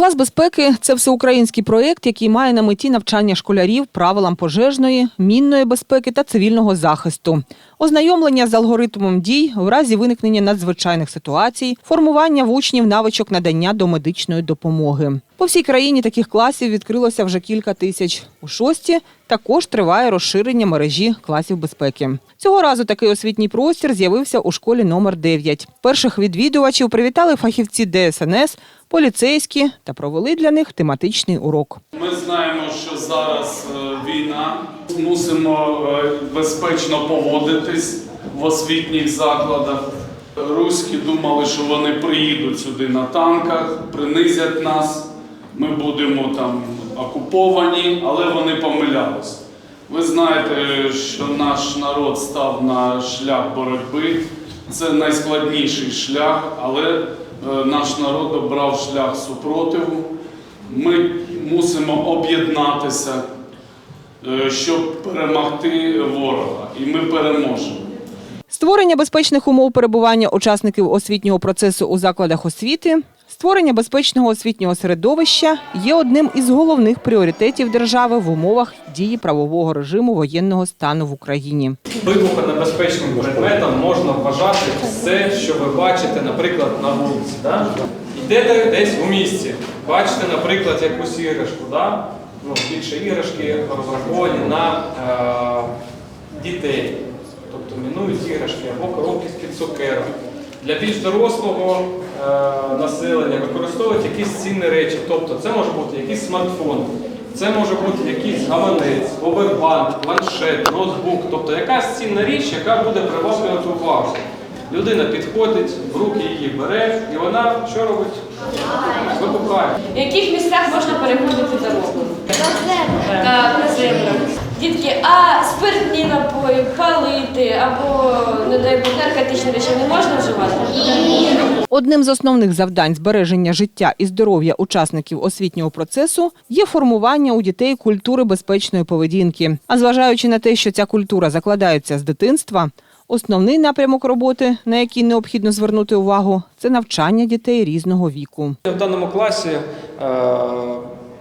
Клас безпеки це всеукраїнський проєкт, який має на меті навчання школярів правилам пожежної, мінної безпеки та цивільного захисту, ознайомлення з алгоритмом дій в разі виникнення надзвичайних ситуацій, формування в учнів навичок надання домедичної допомоги. По всій країні таких класів відкрилося вже кілька тисяч. У шості також триває розширення мережі класів безпеки. Цього разу такий освітній простір з'явився у школі номер 9. Перших відвідувачів привітали фахівці ДСНС, поліцейські та провели для них тематичний урок. Ми знаємо, що зараз е, війна. Мусимо е, безпечно поводитись в освітніх закладах. Руські думали, що вони приїдуть сюди на танках, принизять нас. Ми будемо там окуповані, але вони помилялись. Ви знаєте, що наш народ став на шлях боротьби. Це найскладніший шлях, але е, наш народ обрав шлях супротиву. Ми мусимо об'єднатися, е, щоб перемогти ворога, і ми переможемо. Створення безпечних умов перебування учасників освітнього процесу у закладах освіти, створення безпечного освітнього середовища є одним із головних пріоритетів держави в умовах дії правового режиму воєнного стану в Україні. Вибухонебезпечним предметом можна вважати все, що ви бачите, наприклад, на вулиці. Да? Йдете десь у місті, бачите, наприклад, якусь іграшку. Да? Ну, більше іграшки розраховані на е, дітей. Тобто мінують іграшки або коробки з-під цукерок. Для більш дорослого населення використовують якісь цінні речі. Тобто це може бути якийсь смартфон, це може бути якийсь гаманець, повербанк, планшет, ноутбук, тобто якась цінна річ, яка буде приваблювати увагу. Людина підходить, в руки її бере, і вона що робить? Вибухає. В яких місцях можна переходити дорогу? На землю. Дітки, а спиртні напої, палити або, не дай Бог, наркотичні речі не можна вживати? Одним з основних завдань збереження життя і здоров'я учасників освітнього процесу є формування у дітей культури безпечної поведінки. А зважаючи на те, що ця культура закладається з дитинства, основний напрямок роботи, на який необхідно звернути увагу, це навчання дітей різного віку. В даному класі е,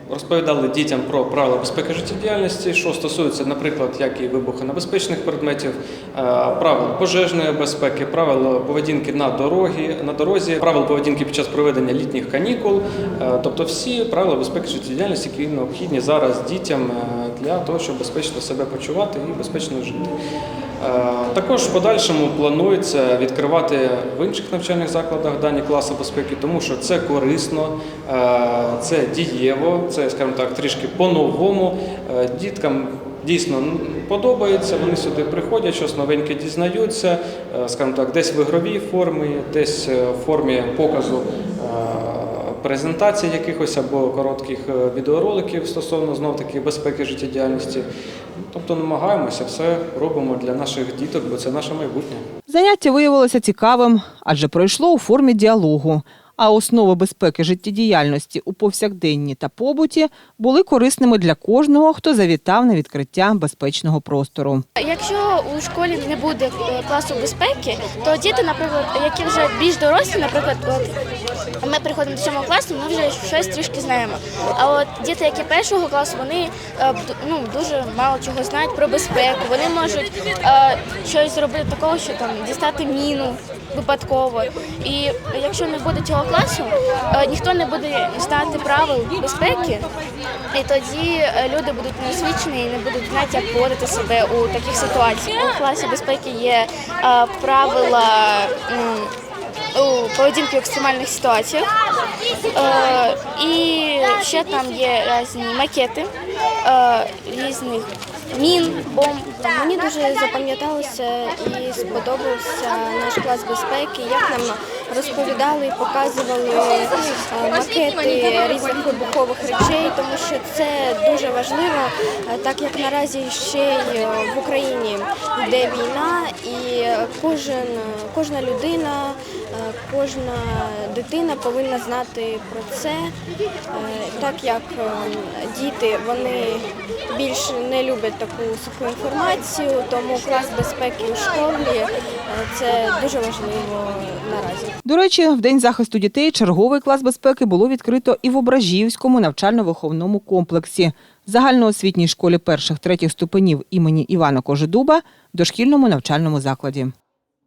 розповідали дітям про правила безпеки життєдіяльності, що стосується, наприклад, як і вибухонебезпечних предметів, е, правил пожежної безпеки, правил поведінки на дорогі, на дорозі, правил поведінки під час проведення літніх канікул, е, тобто всі правила безпеки життєдіяльності, які необхідні зараз дітям е, для того, щоб безпечно себе почувати і безпечно жити. Е, Також в подальшому планується відкривати в інших навчальних закладах дані класи безпеки, тому що це корисно, е, це дієво, це, скажімо так, трішки по-новому. Е, Діткам дійсно подобається, вони сюди приходять, щось новеньке дізнаються, скажімо так, десь в ігровій формі, десь в формі показу. Презентацій якихось або коротких е, відеороликів стосовно знов таки безпеки життєдіяльності. Тобто намагаємося все робимо для наших діток, бо це наше майбутнє. Заняття виявилося цікавим, адже пройшло у формі діалогу. А основи безпеки життєдіяльності у повсякденні та побуті були корисними для кожного, хто завітав на відкриття безпечного простору. Якщо у школі не буде е, класу безпеки, то діти, наприклад, які вже більш дорослі, наприклад, от ми приходимо до цього класу, ми вже щось трішки знаємо. А от діти, які першого класу, вони е, ну, дуже мало чого знають про безпеку. Вони можуть е, щось зробити такого, що там дістати міну випадково. І якщо не буде цього класу, е, ніхто не буде знати правил безпеки, і тоді е, люди будуть неосвічені і не будуть знати, як поводити себе у таких ситуаціях. У класі безпеки є е, правила. У поведінки в екстремальних ситуаціях. І ще там є різні макети різних мін, бомб. Мені дуже запам'яталося і сподобався наш клас безпеки, як нам розповідали і показували е, макети різних вибухових речей, тому що це дуже важливо, е, так як наразі ще й е, в Україні йде війна, і кожен, кожна людина, кожна дитина повинна знати про це, так як діти вони більш не люблять таку суху інформацію, тому клас безпеки у школі Це дуже важливо наразі. До речі, в День захисту дітей черговий клас безпеки було відкрито і в Ображівському навчально-виховному комплексі, загальноосвітній школі перших третіх ступенів імені Івана Кожедуба, дошкільному навчальному закладі.